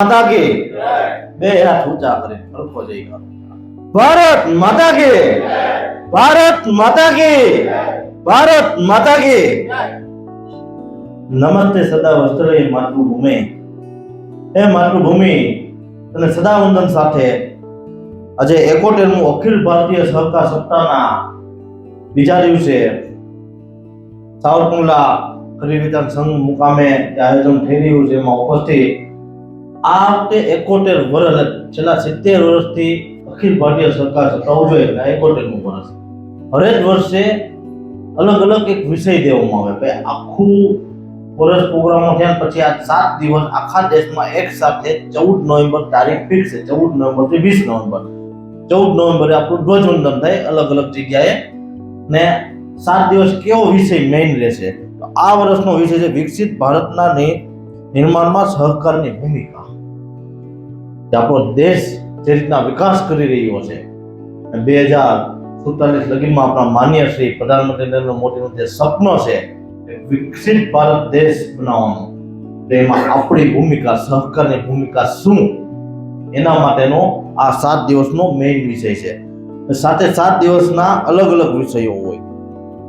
માતા કી? બે હાથ ઊંચા કરે હલકો જઈ ગયો ભારત માતા કી? ભારત માતા કી? ભારત માતા કી? નમસ્તે સદા વસ્ત્રય માતૃભૂમિ. હે માતૃભૂમિ અને સદા વંદન સાથે આજે એકોતેરમું અખિલ ભારતીય સહકાર સપ્તાહના બીજા દિવસે સાવરકુંડલા ખરી વિધાન સંઘ મુકામે આયોજન થઈ રહ્યું છે એમાં ઉપસ્થિત આ વખતે એકોતેર વર્ષ છેલ્લા સિત્તેર વર્ષથી અખિલ ભારતીય સરકાર ઉજવે એટલે એકોતેરમું વર્ષ. હરેક વર્ષે અલગ અલગ એક વિષય દેવામાં આવે ભાઈ આખું વર્ષ પ્રોગ્રામો થયા પછી આ સાત દિવસ આખા દેશમાં એક સાથે ચૌદ નવેમ્બર તારીખ ફિક્સ છે. ચૌદ નવેમ્બરથી વીસ નવેમ્બર. ચૌદ નવેમ્બરે આપણું ધ્વજવંદન થાય અલગ અલગ જગ્યાએ. ને સાત દિવસ કેવો વિષય મેઇન રહેશે? તો આ વર્ષનો વિષય છે વિકસિત ભારતના નિર્માણમાં સહકારની ભૂમિકા. આપણો દેશ જે રીતના વિકાસ કરી રહ્યો છે. બે હજાર સુડતાલીસ લગીમાં આપણા માન્ય શ્રી પ્રધાનમંત્રી નરેન્દ્ર મોદીનું જે સપનો છે વિકસિત ભારત દેશ બનાવવાનો. એમાં આપણી ભૂમિકા, સહકારની ભૂમિકા શું? એના માટેનો આ સાત દિવસનો મેઇન વિષય છે. સાથે સાત દિવસના અલગ અલગ વિષયો હોય.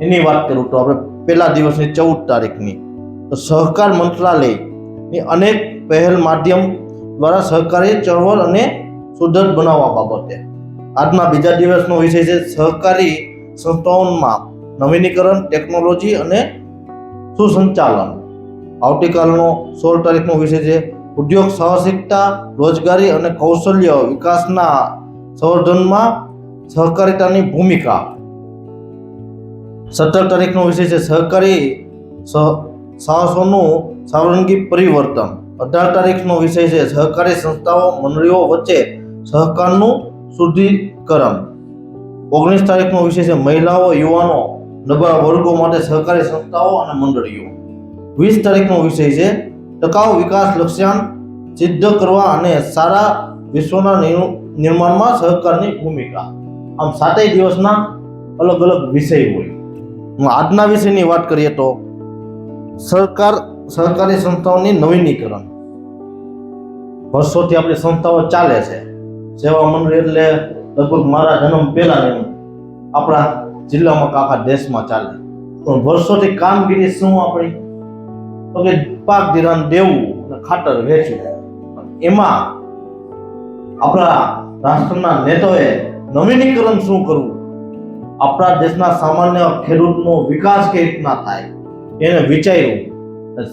એની વાત કરું તો આપણે પહેલા દિવસની ચૌદ તારીખની. તો સહકાર મંત્રાલયની અનેક પહેલ માધ્યમ દ્વારા સહકારી ચળવળ અને સુદૃઢ બનાવવા બાબતે. આજના બીજા દિવસનો વિષય છે સહકારી સંસ્થાઓમાં નવીનીકરણ, ટેકનોલોજી અને સુસંચાલન. આવતીકાલનો સોળ તારીખનો વિષય છે ઉદ્યોગ સાહસિકતા, રોજગારી અને કૌશલ્ય વિકાસના સંવર્ધનમાં સહકારિતાની ભૂમિકા. સત્તર તારીખનો વિષય છે સહકારી સહ- સાહસોનું સાવરંગી પરિવર્તન. અઢાર તારીખનો વિષય છે, સહકારી સંસ્થાઓ મંડળીઓ વચ્ચે સહકારનું શુદ્ધિકરણ. ઓગણીસ તારીખનો વિષય છે, મહિલાઓ, યુવાનો, નબળા વર્ગો માટે સહકારી સંસ્થાઓ અને મંડળીઓ. વીસ તારીખનો વિષય છે, ટકાઉ વિકાસ લક્ષ્યાંક સિદ્ધ કરવા અને સારા વિશ્વના નિર્- નિર્માણમાં સહકારની ભૂમિકા. આમ સાતેય દિવસના અલગ અલગ વિષય હોય. આજના વિષયની વાત કરીએ તો સરકાર સહકારી સંસ્થાઓની નવીનીકરણ. વર્ષોથી આપણી સંસ્થાઓ ચાલે છે. સેવા મંડળ એટલે લગભગ મારા જન્મ પહેલા આપણા જિલ્લામાં આખા દેશમાં ચાલે. પણ વર્ષોથી કામગીરી શું આપણી? તો કે પાક ધિરાણ દેવું ખાતર વેચવું. એમાં આપણા રાષ્ટ્રના નેતાઓએ નવીનીકરણ શું કરવું? આપણા દેશના સામાન્ય ખેડૂતનો વિકાસ કઈ રીતના થાય? એને વિચાર્યું.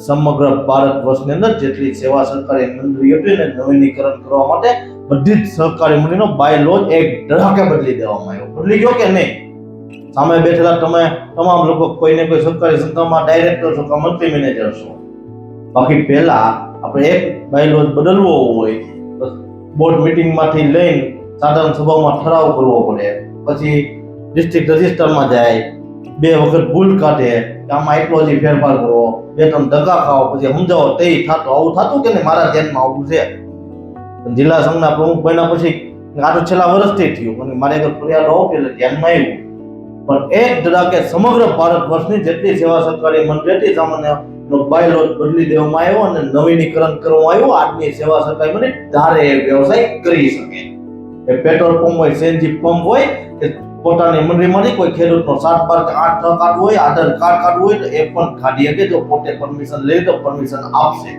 સમગ્ર ભારત વર્ષની અંદર જેટલી સેવા સહકારી મંડળી હતી ને નવીનીકરણ કરવા માટે બધી જ સહકારી મંડળીનો બાય લો એક ધડાકે બદલી દેવામાં આવ્યો. બદલી ગયો કે નહીં? સામે બેઠેલા તમે તમામ લોકો કોઈને કોઈ સરકારી સંસ્થામાં ડાયરેક્ટર છો કે મંત્રી મેનેજર છો? બાકી પહેલા આપણે એક બાય લોજ બદલવો હોય બોર્ડ મીટિંગમાંથી લઈને સાધારણ સભામાં ઠરાવ કરવો પડે. પછી ડિસ્ટ્રિક્ટ રજિસ્ટરમાં જાય, બે વખત ભૂલ કાઢે આમાં એટલો જ ફેરફાર કરો બે ત્રણ ધક્કા ખાઓ પછી સમજાવો તે થતું. આવું થતું કે નહીં? મારા ધ્યાનમાં આવું છે. જિલ્લા સંઘના પ્રમુખ બન્યા પછી આ તો છેલ્લા વર્ષથી થયું. અને મારે એક ફરિયાદ આવું એટલે ધ્યાનમાં આવ્યું. પણ એક ધડાકે સમગ્ર ભારત વર્ષની જેટલી સેવા સરકારી મંડળી હતી સામાન્ય બાયલો બદલી દેવામાં આવ્યો અને નવીનીકરણ કરવામાં આવ્યું. આજની સેવા સરકારી મંડળી ધારે વ્યવસાય કરી શકે. એ પેટ્રોલ પંપ હોય સીએનજી પંપ હોય, કે પોતાની મંડળીમાંથી કોઈ ખેડૂતનો સાત બાર આઠ કાઢવું હોય, આધાર કાર્ડ કાઢવું હોય, તો એ પણ કાઢી શકે. જો પોતે પરમિશન લે, તો પરમિશન આપશે.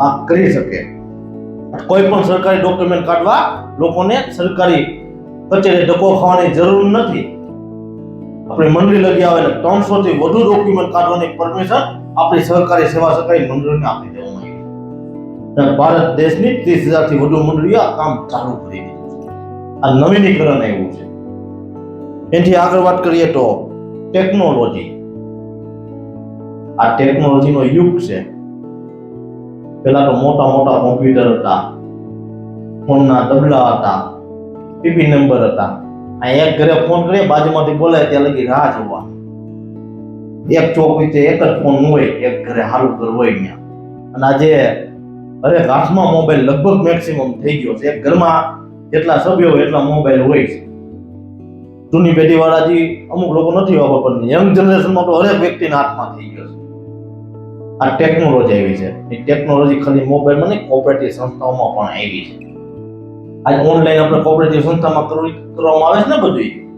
આ કરી શકે. કોઈ પણ સરકારી ડોક્યુમેન્ટ કાઢવા લોકોને સરકારી કચેરી ધક્કો ખાવાની જરૂર નથી. આપણી મંડળી લગી આવે એટલે ત્રણસો થી વધુ ડોક્યુમેન્ટ કાઢવાની પરમિશન આપણી સહકારી સેવા સરકારી મંડળીને આપી દેવામાં આવી. ભારત દેશની ત્રીસ હજારથી વધુ મંડળીઓ આ કામ ચાલુ કરી દીધું છે. આ નવીનીકરણ આવ્યું છે. એથી આગળ વાત કરીએ તો ટેકનોલોજી આ ટેકનોલોજીનો યુગ છે. પેલા તો મોટા મોટા કોમ્પ્યુટર હતા, ફોનના ડબલા હતા પીપી નંબર હતા. આ એક ઘરે ફોન કરીએ બાજુમાંથી બોલે ત્યાં લગી રાહ જોવા. એક ચોક છે એક જ ફોન હોય, એક ઘરે સારું ઘર હોય ત્યાં. અને આજે હરેક હાથમાં મોબાઈલ લગભગ મેક્સિમમ થઈ ગયો છે. એક ઘરમાં જેટલા સભ્યો હોય એટલા મોબાઈલ હોય છે. જૂની પેઢી વાળા જે અમુક લોકો નથી ખબર પણ યંગ જનરેશનમાં તો હરેક વ્યક્તિના હાથમાં થઈ ગયો છે. આ ટેકનોલોજી આવી છે. એ ટેકનોલોજી ખાલી મોબાઈલમાં નહીં કોઓપરેટિવ સંસ્થાઓમાં પણ આવી છે. આજ ઓનલાઈન આપણે કોઓપરેટિવ સંસ્થામાં કરવામાં આવે છે ને બધું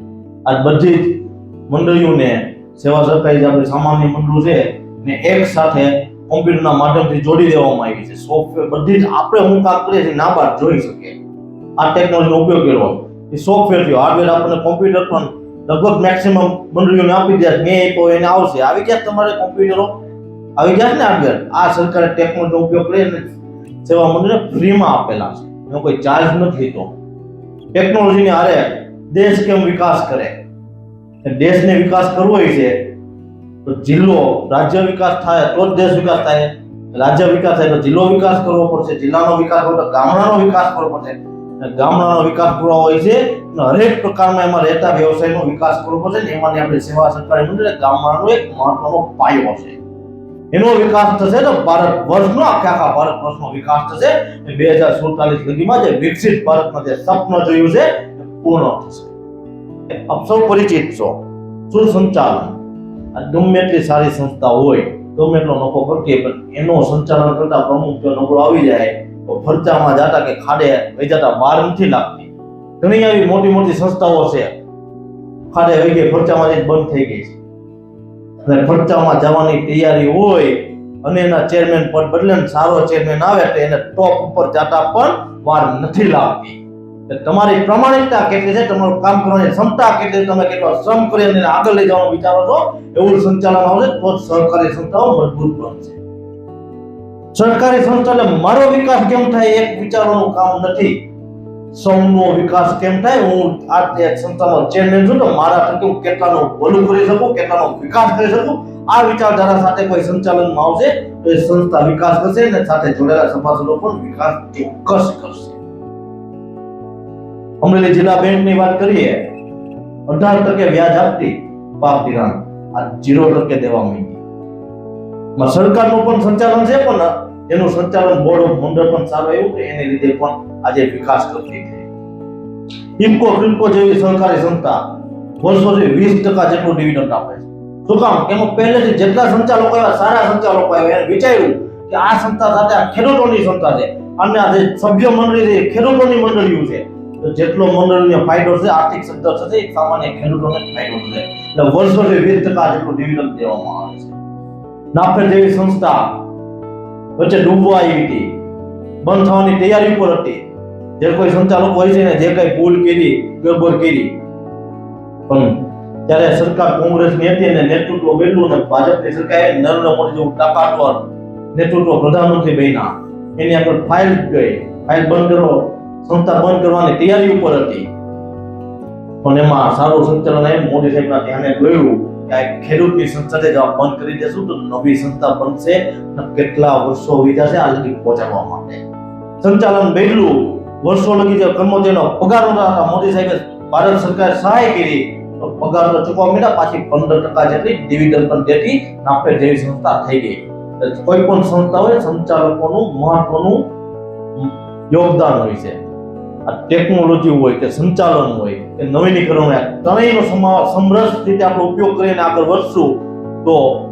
આજ બધી જ મંડળીઓને સેવા સરકારી જે આપણી સામાન્ય મંડળો છે ને એક સાથે કોમ્પ્યુટરના માધ્યમથી જોડી દેવામાં આવી છે. સોફ્ટવેર બધી જ આપણે હું કામ કરીએ છીએ નાબાર્ડ જોઈ શકીએ. આ ટેકનોલોજીનો ઉપયોગ કર્યો. એ સોફ્ટવેર થયો. હાર્ડવેર આપણને કોમ્પ્યુટર પણ લગભગ મેક્સિમમ મંડળીઓને આપી દે મેં આપ્યો એને આવશે. આવી ગયા તમારે કોમ્પ્યુટરો આવી ગયા ને હાર્ડવેર આ સરકારે ટેકનોલોજીનો ઉપયોગ કરીને સેવા મંડળને ફ્રીમાં આપેલા છે. એનો કોઈ ચાર્જ નથી લીધો ટેકનોલોજીને હારે દેશ કેમ વિકાસ કરે? દેશને વિકાસ કરવો હોય છે, તો જિલ્લો રાજ્ય વિકાસ થાય તો જ દેશ વિકાસ થાય. રાજ્ય વિકાસ થાય તો જિલ્લો વિકાસ કરવો પડશે. જિલ્લાનો વિકાસ કરવો તો ગામડાનો વિકાસ કરવો પડશે. ગામડાનો વિકાસ પૂરો હોય છે હરેક પ્રકારમાં એમાં રહેતા વ્યવસાયનો વિકાસ કરવો પડશે ને એમાંથી આપણે સેવા સરકારી મંડળ ગામડાનો એક મહત્વનો પાયો છે. એનો વિકાસ થશે તો ભારત વર્ષનો આખા આખા ભારત વર્ષનો વિકાસ થશે બે હજાર સુડતાલીસ સુધીમાં જે વિકસિત ભારતમાં જે સ્વપ્ન જોયું છે પૂર્ણ થશે. આપ સૌ પરિચિત છો. સુસંચાલન આ ગમે એટલી સારી સંસ્થા હોય, ગમે એટલો નફો કરતી પણ એનો સંચાલન કરતા પ્રમુખ જો નબળો આવી જાય ખર્ચામાં જાતા કે ખાડે વહી જતા નથી લાગતી. ઘણી આવી મોટી મોટી સંસ્થાઓ છે. ખાડે વહી ખર્ચામાં જ બંધ થઈ ગઈ છે. અને ખર્ચામાં જવાની તૈયારી હોય અને એના ચેરમેન પદ બદલે સારો ચેરમેન આવે તો એને ટોપ ઉપર જતા પણ વાર નથી લાગતી. તમારી પ્રમાણિકતા કેટલી છે? તમારું કામ કરવાની ક્ષમતા કેટલી તમે કેટલો શ્રમ કરી અને આગળ લઈ જવાનું વિચારો છો? એવું સંચાલન આવશે તો જ સહકારી સંસ્થાઓ મજબૂત બનશે. સરકારી સંસ્થાને મારો વિકાસ કેમ થાય એક વિચારવાનું કામ નથી? સૌનો વિકાસ કેમ થાય? હું આ તે સંસ્થાનો ચેરમેન છું તો મારા થકી હું કેટલાનું ભલું કરી શકું, કેટલાનો વિકાસ કરી શકું? આ વિચારધારા સાથે કોઈ સંચાલનમાં આવશે તો એ સંસ્થા વિકાસ કરશે અને સાથે જોડાયેલા સભાસદો પણ વિકાસ ચોક્કસ કરશે. અમરેલી જિલ્લા બેંકની વાત કરીએ, અઢાર ટકે વ્યાજ આપતી પાપ ધિરાણ આ જીરો ટકે દેવા માંગી. સરકારનું પણ સંચાલન છે પણ એનું સંચાલન બોર્ડ ઓફ મંડળ પણ સારું એવું કે એને લીધે પણ આજે વિકાસ કરતી છે ઇફકો ક્રિમકો જેવી સહકારી સંસ્થા વર્ષોથી વીસ ટકા જેટલું ડિવિડન્ડ આપે છે. શું કામ? એમાં પહેલેથી જેટલા સંચાલકો આવ્યા, સારા સંચાલકો આવ્યા. એને વિચાર્યું કે આ સંસ્થા સાથે આ ખેડૂતોની સંસ્થા છે. અને આ જે સભ્ય મંડળી છે ખેડૂતોની મંડળીઓ છે. તો જેટલો મંડળને ફાયદો છે આર્થિક સદ્ધર થશે સામાન્ય ખેડૂતોને ફાયદો થશે. એટલે વર્ષોથી વીસ ટકા જેટલું ડિવિડન્ડ દેવામાં આવે છે. નાફેડ જેવી સંસ્થા વચ્ચે ડૂબવા આવી હતી. બંધ થવાની તૈયારી ઉપર હતી. જે કોઈ સંચાલકો હોય છે ને, જે કઈ ભૂલ કરી, ગડબડ કરી. પણ ત્યારે સરકાર કોંગ્રેસની હતી અને નેતૃત્વ બેઠું ને ભાજપની સરકારે નરેન્દ્ર મોદી જેવું તાકાતવર નેતૃત્વ પ્રધાનમંત્રી બન્યા. એની આગળ ફાઇલ ગઈ. ફાઇલ બંધ કરો. સંસ્થા બંધ કરવાની તૈયારી ઉપર હતી. પણ એમાં સારું સંચાલન મોદી સાહેબના ધ્યાને ગયું કે ખેડૂતની સંસ્થા છે જો બંધ કરી દેશું તો નવી સંસ્થા બનશે કેટલા વર્ષો વીત્યા છે આ લગી પહોંચાડવા માટે. સંચાલન બેડલું વર્ષો લગી જે કર્મચારીનો પગાર થતા, મોદી સાહેબે ભારત સરકારે સહાય કરી તો પગાર તો ચૂકવવા મળ્યા પાછી પંદર ટકા જેટલી ડિવિડન્ડ પણ દેતી નાફેડ જેવી સંસ્થા થઈ ગઈ. કોઈ પણ સંસ્થા હોય સંચાલકોનું મહત્વનું યોગદાન હોય છે. આ ટેકનોલોજી હોય કે સંચાલન હોય કે નવીનીકરણ હોય ત્રણેયનો સમા- સમરસ રીતે આપણે ઉપયોગ કરીને આગળ વધશું, તો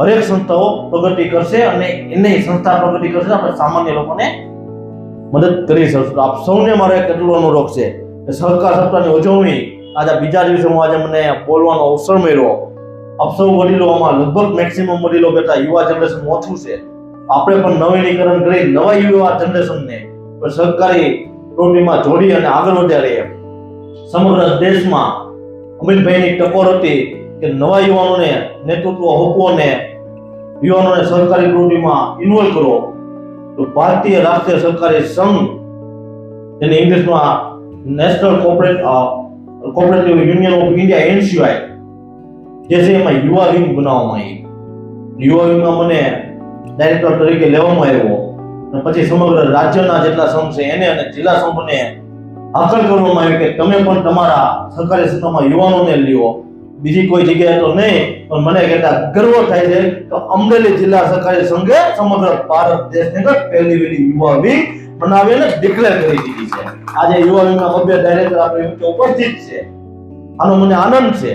હરેક સંસ્થાઓ પ્રગતિ કરશે અને એને સંસ્થા પ્રગતિ કરશે, આપણે સામાન્ય લોકોને મદદ કરી શકશું. આપ સૌને મારે કેટલો અનુરોધ છે કે સહકાર સપ્તાહની ઉજવણી, આજે બીજા દિવસે હું આજે મને બોલવાનો અવસર મળ્યો. આપ સૌ વડીલોમાં લગભગ મેક્સિમમ વડીલો બેઠા યુવા જનરેશન ઓછું છે. આપણે પણ નવીનીકરણ કરી, નવા યુવા જનરેશનને સરકારી પ્રવૃત્તિમાં જોડી અને આગળ વધ્યા રહીએ. સમગ્ર દેશમાં અમિતભાઈની ટકોર હતી કે નવા યુવાનોને નેતૃત્વ હોપોને યુવાનોને સરકારી પ્રવૃત્તિમાં ઇન્વોલ્વ કરો તો ભારતીય રાષ્ટ્રીય સરકારી સંઘ એને ઇંગ્લિશમાં national corporate cooperative union of India, NCI, જે છે એમાં યુવા વિંગ બનાવવામાં આવી. યુવા વિંગમાં મને ડાયરેક્ટર તરીકે લેવામાં આવ્યો. પછી સમગ્ર રાજ્યના જેટલા સંઘ છે, એને અને જિલ્લા સંઘને હાકલ કરવામાં આવ્યું કે તમે પણ તમારા સહકારી સંસ્થામાં યુવાનોને લ્યો. બીજી કોઈ જગ્યાએ તો નહીં, પણ મને કહેતા ગર્વ થાય છે તો અમરેલી જિલ્લા સહકારી સંઘે સમગ્ર ભારત દેશને પહેલી વહેલી યુવા વિંગ બનાવીને ડિક્લેર કરી દીધી છે. આજે યુવા વિંગના બબ્બે ડાયરેક્ટર આપણી ઉપસ્થિત છે. આનો મને આનંદ છે.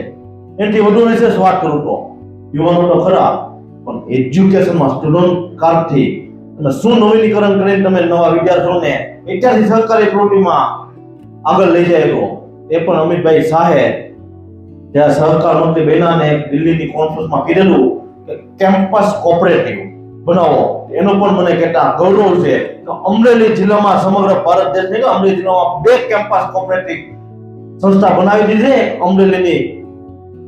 એનાથી વધુ વિશેષ વાત કરું તો. યુવાનો તો ખરા, પણ એજ્યુકેશનમાં સ્ટુડન્ટ કાર્ડથી અને શું નવીનીકરણ કરીને તમે નવા વિદ્યાર્થીઓને અત્યારથી સરકારી પ્રવૃત્તિમાં આગળ લઈ જાય એ પણ અમિતભાઈ શાહે ત્યાં સહકાર મંત્રી બેનાને દિલ્હીની કોન્ફરન્સમાં કીધેલું કે કેમ્પસ કોઓપરેટિવ બનાવો. એનો પણ મને કેટલા ગૌરવ છે કે અમરેલી જિલ્લામાં સમગ્ર ભારત દેશ નહીં, અમરેલી જિલ્લામાં બે કેમ્પસ કોઓપરેટિવ સંસ્થા બનાવી દીધી અમરેલીની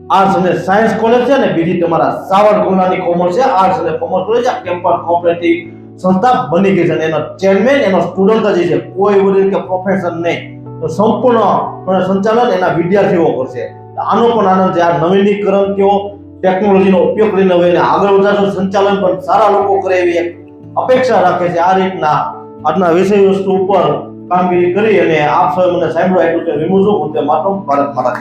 આર્ટ્સ અને સાયન્સ કોલેજ છે ને બીજી તમારા સાવરકુંડલાની કોમર્સ છે. આર્ટ્સ અને કોમર્સ કોલેજ આ કેમ્પસ કોઓપરેટિવ સંસ્થા બની ગઈ છે અને એનો ચેરમેન એનો સ્ટુડન્ટ જ છે. કોઈ વડીલ કે પ્રોફેસર નહીં. તો સંપૂર્ણ સંચાલન એના વિદ્યાર્થીઓ કરશે. આનો પણ આનંદ છે. આ નવીનીકરણ કયો ટેકનોલોજીનો ઉપયોગ કરીને હવે એને આગળ વધારશું. સંચાલન પણ સારા લોકો કરે એવી એક અપેક્ષા રાખે છે. આ રીતના આજના વિષય વસ્તુ ઉપર કામગીરી કરી અને આપ સૌ મને સાંભળો એટલું કે વિમું છું. હું તે માટો ભારત મારા